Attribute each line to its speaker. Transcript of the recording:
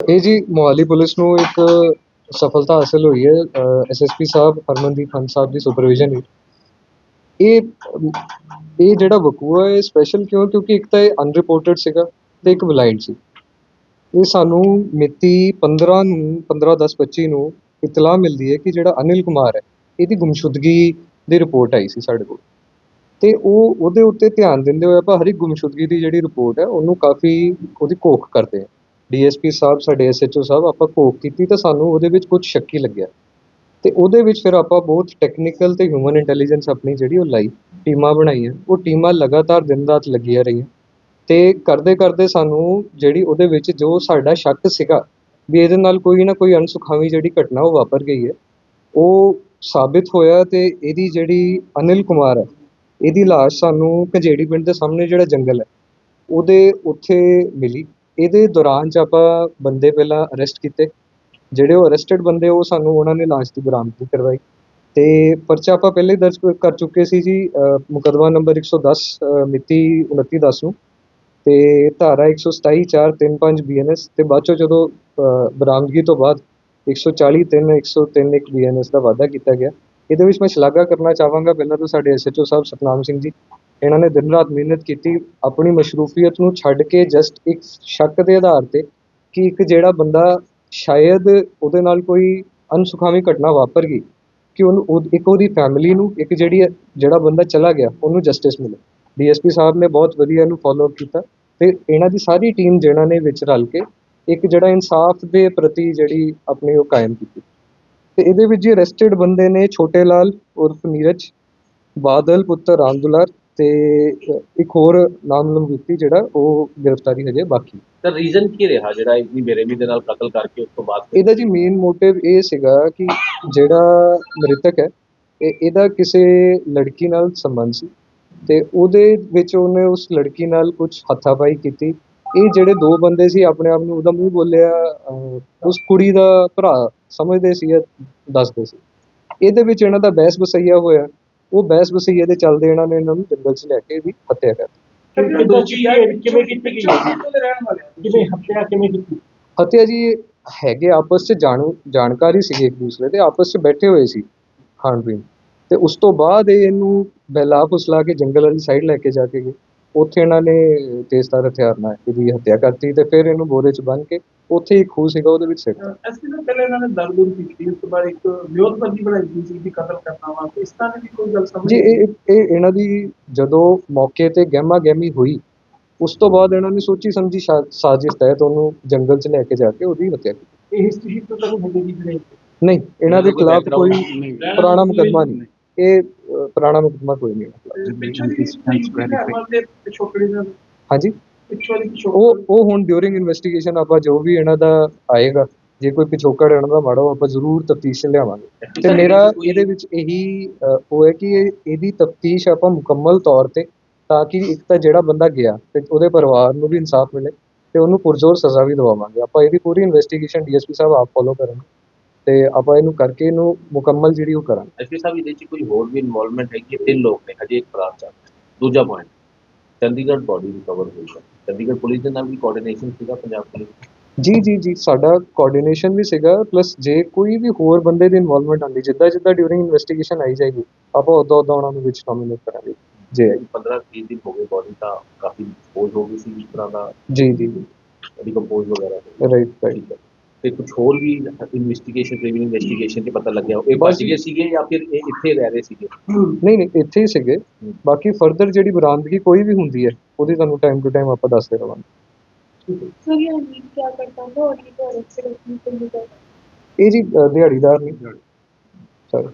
Speaker 1: ਇਹ ਜੀ ਮੋਹਾਲੀ ਪੁਲਿਸ ਨੂੰ ਇੱਕ ਸਫਲਤਾ ਹਾਸਲ ਹੋਈ ਹੈ ਐਸਐਸਪੀ ਸਾਹਿਬ ਹਰਮਨਦੀਪ ਹੰਸ ਸਾਹਿਬ ਦੀ ਸੁਪਰਵਿਜ਼ਨ ਵਿੱਚ ਇਹ ਇਹ ਜਿਹੜਾ ਵਕੂਆ ਹੈ ਸਪੈਸ਼ਲ ਕਿਉਂ? ਕਿਉਂਕਿ ਇੱਕ ਤਾਂ ਇਹ ਅਨਰਿਪੋਰਟਡ ਸੀਗਾ ਤੇ ਇੱਕ ਬਲਾਈਂਡ ਸੀ। ਇਹ ਸਾਨੂੰ ਮਿਤੀ 15 ਨੂੰ 15 10 25 ਨੂੰ ਇਤਲਾਹ ਮਿਲਦੀ ਹੈ ਕਿ ਜਿਹੜਾ ਅਨਿਲ ਕੁਮਾਰ ਹੈ, ਇਹਦੀ ਗੁੰਮਸ਼ੁਦਗੀ ਦੀ ਰਿਪੋਰਟ ਆਈ ਸੀ ਸਾਡੇ ਕੋਲ। ਤੇ ਉਹ ਉਹਦੇ ਉੱਤੇ ਧਿਆਨ ਦਿੰਦੇ ਹੋਏ ਆਪਾਂ ਹਰ ਇੱਕ ਗੁੰਮਸ਼ੁਦਗੀ ਦੀ ਜਿਹੜੀ ਰਿਪੋਰਟ ਹੈ, ਉਹਨੂੰ ਕਾਫੀ ਉਹਦੀ ਘੋਖ ਕਰਦੇ ਹਾਂ ਡੀਐਸਪੀ ਸਾਹਿਬ, ਸਾਡੇ ਐਸਐਚਓ ਸਾਹਿਬ, ਆਪਾਂ ਘੋਖ ਕੀਤੀ ਤਾਂ ਸਾਨੂੰ ਉਹਦੇ ਵਿੱਚ ਕੁਝ ਸ਼ੱਕੀ ਲੱਗਿਆ। ਤੇ ਉਹਦੇ ਵਿੱਚ ਫਿਰ ਆਪਾਂ ਬਹੁਤ ਟੈਕਨੀਕਲ ਤੇ ਹਿਊਮਨ ਇੰਟੈਲੀਜੈਂਸ ਆਪਣੀ ਜਿਹੜੀ ਉਹ ਲਾਈ, ਟੀਮਾਂ ਬਣਾਈਆਂ। ਉਹ ਟੀਮਾਂ ਲਗਾਤਾਰ ਦਿਨ ਰਾਤ ਲੱਗੀਆਂ ਰਹੀਆਂ। ਤੇ ਕਰਦੇ ਕਰਦੇ ਸਾਨੂੰ ਜਿਹੜੀ ਉਹਦੇ ਵਿੱਚ ਜੋ ਸਾਡਾ ਸ਼ੱਕ ਸੀਗਾ ਵੀ ਇਹਦੇ ਨਾਲ ਕੋਈ ਨਾ ਕੋਈ ਅਣਸੁਖਾਵੀ ਜਿਹੜੀ ਘਟਨਾ ਉਹ ਵਾਪਰ ਗਈ ਹੈ, ਉਹ ਸਾਬਿਤ ਹੋਇਆ ਤੇ ਇਹਦੀ ਜਿਹੜੀ ਅਨਿਲ ਕੁਮਾਰ ਹੈ, ਇਹਦੀ ਲਾਸ਼ ਸਾਨੂੰ ਕਜੇੜੀ ਪਿੰਡ ਦੇ ਸਾਹਮਣੇ ਜਿਹੜਾ ਜੰਗਲ ਹੈ, ਉਹਦੇ ਉੱਥੇ ਮਿਲੀ। ਇਹਦੇ ਦੌਰਾਨ ਚ ਆਪਾਂ ਬੰਦੇ ਪਹਿਲਾਂ ਅਰੈਸਟ ਕੀਤੇ। ਜਿਹੜੇ ਉਹ ਅਰੈਸਟਡ ਬੰਦੇ ਉਹ ਸਾਨੂੰ ਉਹਨਾਂ ਨੇ ਲਾਸ਼ ਦੀ ਬਰਾਮਦਗੀ ਕਰਵਾਈ। ਤੇ ਪਰਚਾ ਆਪਾਂ ਪਹਿਲੇ ਦਰਜ ਕਰ ਚੁੱਕੇ ਸੀ ਜੀ ਅਹ, ਮੁਕੱਦਮਾ ਨੰਬਰ 110 ਅਹ, ਮਿਤੀ 29 ਨੂੰ। ਤੇ ਧਾਰਾ 127 435 ਬੀਐਨਐਸ ਤੇ ਬਾਅਦ ਚੋਂ ਜਦੋਂ ਬਰਾਮਦਗੀ ਤੋਂ ਬਾਅਦ 140 3 103 ਇੱਕ ਬੀਐਨਐਸ ਦਾ ਵਾਅਦਾ ਕੀਤਾ ਗਿਆ। ਇਹਦੇ ਵਿੱਚ ਮੈਂ ਸ਼ਲਾਘਾ ਕਰਨਾ ਚਾਹਾਂਗਾ। ਪਹਿਲਾਂ ਤਾਂ ਸਾਡੇ ਐਸਐਚਓ ਸਾਹਿਬ ਸਤਨਾਮ ਸਿੰਘ ਜੀ ਇਹਨਾਂ ਨੇ ਦਿਨ ਰਾਤ ਮਿਹਨਤ ਕੀਤੀ, ਆਪਣੀ ਮਸ਼ਰੂਫੀਅਤ ਨੂੰ ਛੱਡ ਕੇ ਜਸਟ ਇੱਕ ਸ਼ੱਕ ਦੇ ਆਧਾਰ ਤੇ ਕਿ ਇੱਕ ਜਿਹੜਾ ਬੰਦਾ ਸ਼ਾਇਦ ਉਹਦੇ ਨਾਲ ਕੋਈ ਅਨਸੁਖਾਵੀ ਘਟਨਾ ਵਾਪਰ ਗਈ, ਕਿ ਉਹਨੂੰ ਉਹ- ਇੱਕ ਉਹਦੀ ਫੈਮਿਲੀ ਨੂੰ, ਇੱਕ ਜਿਹੜੀ ਜਿਹੜਾ ਬੰਦਾ ਚਲਾ ਗਿਆ, ਉਹਨੂੰ ਜਸਟਿਸ ਮਿਲੇ ਡੀਐਸਪੀ ਸਾਹਿਬ ਨੇ ਬਹੁਤ ਵਧੀਆ ਇਹਨੂੰ ਫਾਲੋ ਅਪ ਕੀਤਾ ਤੇ ਇਹਨਾਂ ਦੀ ਸਾਰੀ ਟੀਮ ਜਿਹੜਾ ਨੇ ਵਿੱਚ ਰਲ ਕੇ ਇੱਕ ਜਿਹੜਾ ਇਨਸਾਫ ਦੇ ਪ੍ਰਤੀ ਜਿਹੜੀ ਆਪਣੀ ਉਹ ਕਾਇਮ ਕੀਤੀ। ਤੇ ਇਹਦੇ ਵਿੱਚ ਜੀ ਅਰੈਸਟਡ ਬੰਦੇ ਨੇ ਛੋਟੇ ਲਾਲ ਉਰਫ ਨੀਰਜ, ਬਾਦਲ ਪੁੱਤਰ ਰਾਮ ਦੁਲਾਰ ਤੇ ਇੱਕ ਹੋਰ ਨਾਮਲੂਮ ਵਿਅਕਤੀ ਜਿਹੜਾ ਉਹ ਗ੍ਰਿਫਤਾਰੀ ਹਜੇ ਬਾਕੀ
Speaker 2: ਤਾਂ ਰੀਜ਼ਨ ਕੀ ਰਿਹਾ ਜਿਹੜਾ ਇੰਨੀ ਬੇਰਹਿਮੀ ਦੇ ਨਾਲ ਕਤਲ ਕਰਕੇ ਉਸ ਤੋਂ ਬਾਅਦ?
Speaker 1: ਇਹਦਾ ਜੀ ਮੇਨ ਮੋਟਿਵ ਇਹ ਸੀਗਾ ਕਿ ਜਿਹੜਾ ਮ੍ਰਿਤਕ ਹੈ ਇਹ ਇਹਦਾ ਕਿਸੇ ਲੜਕੀ ਨਾਲ ਸੰਬੰਧ ਸੀ ਤੇ ਉਹਦੇ ਵਿੱਚ ਉਹਨੇ ਉਸ ਲੜਕੀ ਨਾਲ ਕੁਝ ਹੱਥਾਪਾਈ ਕੀਤੀ। ਇਹ ਜਿਹੜੇ ਦੋ ਬੰਦੇ ਸੀ ਆਪਣੇ ਆਪ ਨੂੰ ਉਹਦਾ ਮੂੰਹ ਬੋਲਿਆ ਉਸ ਕੁੜੀ ਦਾ ਭਰਾ ਸਮਝਦੇ ਸੀ ਜਾਂ ਦੱਸਦੇ ਸੀ। ਇਹਦੇ ਵਿੱਚ ਇਹਨਾਂ ਦਾ ਬਹਿਸ ਬਸਈਆ ਹੋਇਆ। ਉਹ ਬਹਿਸ ਬਸਈਏ ਦੇ ਚੱਲਦੇ ਇਹਨਾਂ ਨੇ ਇਹਨਾਂ ਨੂੰ ਜੰਗਲ 'ਚ ਲੈ ਕੇ ਇਹਦੀ ਹੱਤਿਆ ਕਰ ਦਿੱਤੀ।
Speaker 3: ਕਿਵੇਂ ਦੋਸ਼ੀ ਕਿਵੇਂ ਕੀਤੀ ਗਈ? ਕਿਵੇਂ ਹੱਤਿਆ ਕਿਵੇਂ ਕੀਤੀ?
Speaker 1: ਹੱਤਿਆ ਜੀ ਹੈਗੇ ਆਪਸ 'ਚ ਜਾਣੂ ਜਾਣਕਾਰੀ ਸੀਗੇ ਇੱਕ ਦੂਸਰੇ ਦੇ ਆਪਸ 'ਚ ਬੈਠੇ ਹੋਏ ਸੀ ਖਾਣ ਪੀਣ। ਤੇ ਉਸ ਤੋਂ ਬਾਅਦ ਇਹ ਇਹਨੂੰ ਬਹਿਲਾ ਫੁਸਲਾ ਕੇ ਜੰਗਲ ਵਾਲੀ ਸਾਈਡ ਲੈ ਕੇ ਜਾ ਕੇ ਗਏ। ਉੱਥੇ ਇਹਨਾਂ ਨੇ ਤੇਜ਼ਧਾਰ ਹਥਿਆਰ ਨਾਲ ਇਹਦੀ ਹੱਤਿਆ ਕਰਤੀ ਤੇ ਫਿਰ ਇਹਨੂੰ ਬੋਰੇ 'ਚ ਬੰਨ੍ਹ ਕੇ ਉੱਥੇ ਹੀ ਖੂਹ ਸੀਗਾ ਉਹਦੇ ਵਿੱਚ ਸਿੱਟ ਦਿੱਤਾ।
Speaker 3: ਐਸਪੀ ਤੋਂ ਪਹਿਲੇ ਇਹਨਾਂ ਨੇ ਦਰਦ ਦੂਰ ਕੀਤੀ ਉਸ ਤੋਂ ਬਾਅਦ ਇੱਕ ਵਿਰੋਧਬੰਦੀ ਬਣਾਈ ਗਈ ਸੀ ਕਿ ਕਤਲ ਕਰਨਾ ਵਾ। ਇਸ ਤਰ੍ਹਾਂ ਦੀ ਵੀ ਕੋਈ ਗੱਲ ਸਮਝ
Speaker 1: ਜੀ ਇਹ ਇਹ- ਇਹ ਇਹਨਾਂ ਦੀ ਜਦੋਂ ਮੌਕੇ ਤੇ ਗਹਿਮਾ ਗਹਿਮੀ ਹੋਈ ਉਸ ਤੋਂ ਬਾਅਦ ਇਹਨਾਂ ਨੇ ਸੋਚੀ ਸਮਝੀ ਸ਼ਾ- ਸਾਜ਼ਿਸ਼ ਤਹਿਤ ਉਹਨੂੰ ਜੰਗਲ 'ਚ ਲੈ ਕੇ ਜਾ ਕੇ ਉਹਦੀ ਹੱਤਿਆ ਕੀਤੀ।
Speaker 3: ਇਹ ਹਿਸਟਰੀ ਤੋਂ ਤਾਂ ਹੁੰਦੀ ਨਹੀਂ ਨਹੀਂ
Speaker 1: ਨਹੀਂ ਇਹਨਾਂ ਦੇ ਖਿਲਾਫ ਕੋਈ ਪੁਰਾਣਾ ਮੁਕੱਦਮਾ ਨਹੀਂ। ਇਹ ਅ, ਪੁਰਾਣਾ ਮੁਕੱਦਮਾ ਕੋਈ ਨਹੀਂ। ਇਹਨਾਂ ਹਾਂਜੀ। ਉਹ ਉਹ ਹੁਣ ਡਿਊਰਿੰਗ ਇਨਵੈਸਟੀਗੇਸ਼ਨ ਆਪਾਂ ਜੋ ਵੀ ਇਹਨਾਂ ਦਾ ਆਏਗਾ ਜੇ ਕੋਈ ਪਿਛੋਕੜ ਇਹਨਾਂ ਦਾ ਮਾੜਾ ਆਪਾਂ ਜ਼ਰੂਰ ਤਫਤੀਸ਼ ਲਿਆਵਾਂਗੇ। ਤੇ ਮੇਰਾ ਇਹਦੇ ਵਿੱਚ ਇਹੀ ਉਹ ਹੈ ਕਿ ਇਹ- ਇਹਦੀ ਤਫਤੀਸ਼ ਆਪਾਂ ਮੁਕੰਮਲ ਤੌਰ ਤੇ ਤਾਂ ਕਿ ਇੱਕ ਤਾਂ ਜਿਹੜਾ ਬੰਦਾ ਗਿਆ ਤੇ ਉਹਦੇ ਪਰਿਵਾਰ ਨੂੰ ਵੀ ਇਨਸਾਫ ਮਿਲੇ ਤੇ ਉਹਨੂੰ ਪੁਰਜ਼ੋਰ ਸਜ਼ਾ ਵੀ ਦਿਵਾਵਾਂਗੇ। ਆਪਾਂ ਇਹਦੀ ਪੂਰੀ ਇਨਵੈਸਟੀਗੇਸ਼ਨ ਡੀਐਸਪੀ ਸਾਹਿਬ ਆਪ ਫੋਲੋ ਕਰਨਗੇ ਤੇ ਆਪਾਂ ਇਹਨੂੰ ਕਰਕੇ ਇਹਨੂੰ ਮੁਕੰਮਲ ਜਿਹੜੀ ਉਹ ਕਰਾਂਗੇ।
Speaker 2: ਐਸਪੀ ਸਾਹਿਬ ਇਹਦੇ ਚ ਕੋਈ ਹੋਰ ਵੀ ਇਨਵੋਲਵਮੈਂਟ ਹੈ? ਕਿ ਤਿੰਨ ਲੋਕ ਨੇ ਹਜੇ ਇੱਕ ਫਰਾਰ ਚੱਲ ਦੂਜਾ ਪੁਆਇੰਟ ਚੰਡੀਗੜ੍ਹ ਬੋਡੀ ਰਿਕਵਰ ਹੋਈ ਹੈ। ਚੰਡੀਗੜ੍ਹ ਪੁਲਿਸ ਦੇ ਨਾਲ ਵੀ ਕੋਆਰਡੀਨੇਸ਼ਨ ਸੀਗਾ ਪੰਜਾਬ ਪੁਲਿਸ।
Speaker 1: ਜੀ ਜੀ ਜੀ ਸਾਡਾ ਕੋਆਰਡੀਨੇਸ਼ਨ ਵੀ ਸੀਗਾ ਪਲੱਸ ਜੇ ਕੋਈ ਵੀ ਹੋਰ ਬੰਦੇ ਦੀ ਇਨਵੋਲਵਮੈਂਟ ਆਉਂਦੀ ਜਿੱਦਾਂ ਜਿੱਦਾਂ ਡਿਊਰਿੰਗ ਇਨਵੈਸਟੀਗੇਸ਼ਨ ਆਈ ਜਾਏਗੀ ਆਪਾਂ ਉਦੋਂ ਉਦੋਂ ਉਹਨਾਂ ਨੂੰ ਵਿੱਚ ਨੋਮੀਨੇਟ ਕਰਾਂਗੇ ਜੀ
Speaker 2: 15 20 ਦਿਨ ਹੋ ਗਏ ਬੋਡੀ ਤਾਂ ਕਾਫੀ ਡਿਸਪੋਜ਼ ਹੋ ਗਈ ਸੀ ਇਸ ਤਰ੍ਹਾਂ ਦਾ
Speaker 1: ਜੀ ਜੀ
Speaker 2: ਡਿਕੰਪੋਜ਼ ਵਗੈਰਾ।
Speaker 1: ਰਾਈਟ ਰਾਈਟ
Speaker 2: ਤੇ ਕੁਝ ਹੋਰ ਵੀ ਇਨਵੈਸਟੀਗੇਸ਼ਨ ਪ੍ਰੀਵਿਊ ਇਨਵੈਸਟੀਗੇਸ਼ਨ ਤੇ ਪਤਾ ਲੱਗਿਆ। ਇਹ ਬਚ ਗਏ ਸੀਗੇ ਜਾਂ ਫਿਰ ਇਹ ਇੱਥੇ ਰਹਿ ਰਹੇ ਸੀਗੇ?
Speaker 1: ਨਹੀਂ ਨਹੀਂ ਇੱਥੇ ਹੀ ਸੀਗੇ। ਬਾਕੀ ਫਰਦਰ ਜਿਹੜੀ ਬਰਾਮਦਗੀ ਕੋਈ ਵੀ ਹੁੰਦੀ ਹੈ ਉਹਦੀ ਤੁਹਾਨੂੰ ਟਾਈਮ ਟੂ ਟਾਈਮ ਆਪਾਂ ਦੱਸਦੇ ਰਵਾਂਗੇ।
Speaker 4: ਸੋ ਇਹ ਲੀਡ ਕੀ ਕਰਦਾ ਹੁੰਦਾ ਔਰ ਇਹ ਤਾਂ ਰੈਕਸਲੈਂਸ ਨੂੰ ਕਰਦਾ?
Speaker 1: ਇਹ ਜੀ ਦਿਹਾੜੀਦਾਰ ਨਹੀਂ ਸਰ